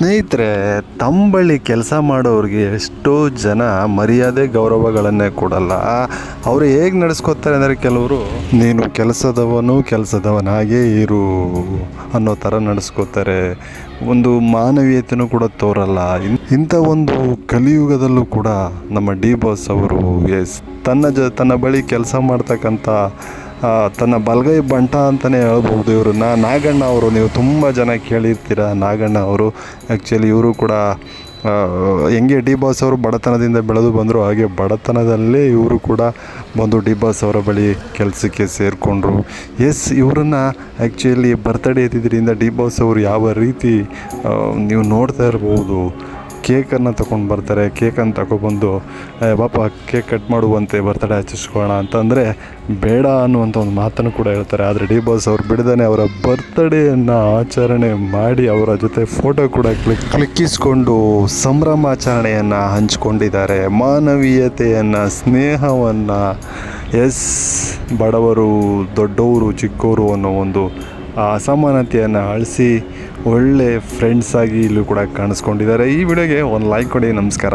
ಸ್ನೇಹಿತರೆ ಬಳಿ ಕೆಲಸ ಮಾಡೋರಿಗೆ ಎಷ್ಟೋ ಜನ ಮರ್ಯಾದೆ ಗೌರವಗಳನ್ನೇ ಕೊಡಲ್ಲ. ಅವರು ಹೇಗೆ ನಡೆಸ್ಕೊತಾರೆ ಅಂದರೆ ಕೆಲವರು, ನೀನು ಕೆಲಸದವನು ಕೆಲಸದವನಾಗೇ ಇರು ಅನ್ನೋ ಥರ ನಡೆಸ್ಕೋತಾರೆ. ಒಂದು ಮಾನವೀಯತೆಯೂ ಕೂಡ ತೋರಲ್ಲ. ಇಂಥ ಒಂದು ಕಲಿಯುಗದಲ್ಲೂ ಕೂಡ ನಮ್ಮ ಡಿ ಬಾಸ್ ಅವರು ಎಸ್, ತನ್ನ ಜ, ತನ್ನ ಬಳಿ ಕೆಲಸ ಮಾಡ್ತಕ್ಕಂಥ ತನ್ನ ಬಲಗೈ ಬಂಟ ಅಂತಲೇ ಹೇಳ್ಬೋದು ಇವ್ರನ್ನ. ನಾಗಣ್ಣ ಅವರು, ನೀವು ತುಂಬ ಜನ ಕೇಳಿರ್ತೀರ ನಾಗಣ್ಣ ಅವರು. ಆ್ಯಕ್ಚುಲಿ ಇವರು ಕೂಡ ಹೆಂಗೆ ಡಿ ಬಾಸ್ ಅವರು ಬಡತನದಿಂದ ಬೆಳೆದು ಬಂದರು, ಹಾಗೆ ಬಡತನದಲ್ಲೇ ಇವರು ಕೂಡ ಬಂದು ಡಿ ಬಾಸ್ ಅವರ ಬಳಿ ಕೆಲಸಕ್ಕೆ ಸೇರಿಕೊಂಡ್ರು. ಎಸ್ ಇವರನ್ನು ಆ್ಯಕ್ಚುಲಿ ಬರ್ತಡೇ ಇದ್ದಿದ್ದರಿಂದ ಡಿ ಬಾಸ್ ಅವರು ಯಾವ ರೀತಿ ನೀವು ನೋಡ್ತಾ ಇರ್ಬೋದು ಕೇಕನ್ನು ತಗೊಂಡು ಬರ್ತಾರೆ ಕೇಕನ್ನು ತಗೊಬಂದು "ಏ, ಪಾಪ ಕೇಕ್ ಕಟ್ ಮಾಡುವಂತೆ ಬರ್ತಡೇ ಆಚರಿಸ್ಕೊಳ್ಳೋಣ ಅಂತಂದರೆ ಬೇಡ ಅನ್ನುವಂಥ ಒಂದು ಮಾತನ್ನು ಕೂಡ ಹೇಳ್ತಾರೆ. ಆದರೆ ಡಿ ಬಾಸ್ ಅವ್ರು ಬಿಡದೇ ಅವರ ಬರ್ತ್ಡೇಯನ್ನು ಆಚರಣೆ ಮಾಡಿ ಅವರ ಜೊತೆ ಫೋಟೋ ಕೂಡ ಕ್ಲಿಕ್ ಕ್ಲಿಕ್ಕಿಸ್ಕೊಂಡು ಸಂಭ್ರಮಾಚರಣೆಯನ್ನು ಹಂಚಿಕೊಂಡಿದ್ದಾರೆ. ಮಾನವೀಯತೆಯನ್ನು ಸ್ನೇಹವನ್ನು ಎಸ್ ಬಡವರು ದೊಡ್ಡವರು ಚಿಕ್ಕವರು ಅನ್ನೋ ಒಂದು ಆ ಅಸಮಾನತೆಯನ್ನು ಅಳಿಸಿ ಒಳ್ಳೆ ಫ್ರೆಂಡ್ಸಾಗಿ ಇಲ್ಲೂ ಕೂಡ ಕಾಣಿಸ್ಕೊಂಡಿದ್ದಾರೆ. ಈ ವಿಡಿಯೋಗೆ ಒಂದು ಲೈಕ್ ಕೊಡಿ ನಮಸ್ಕಾರ.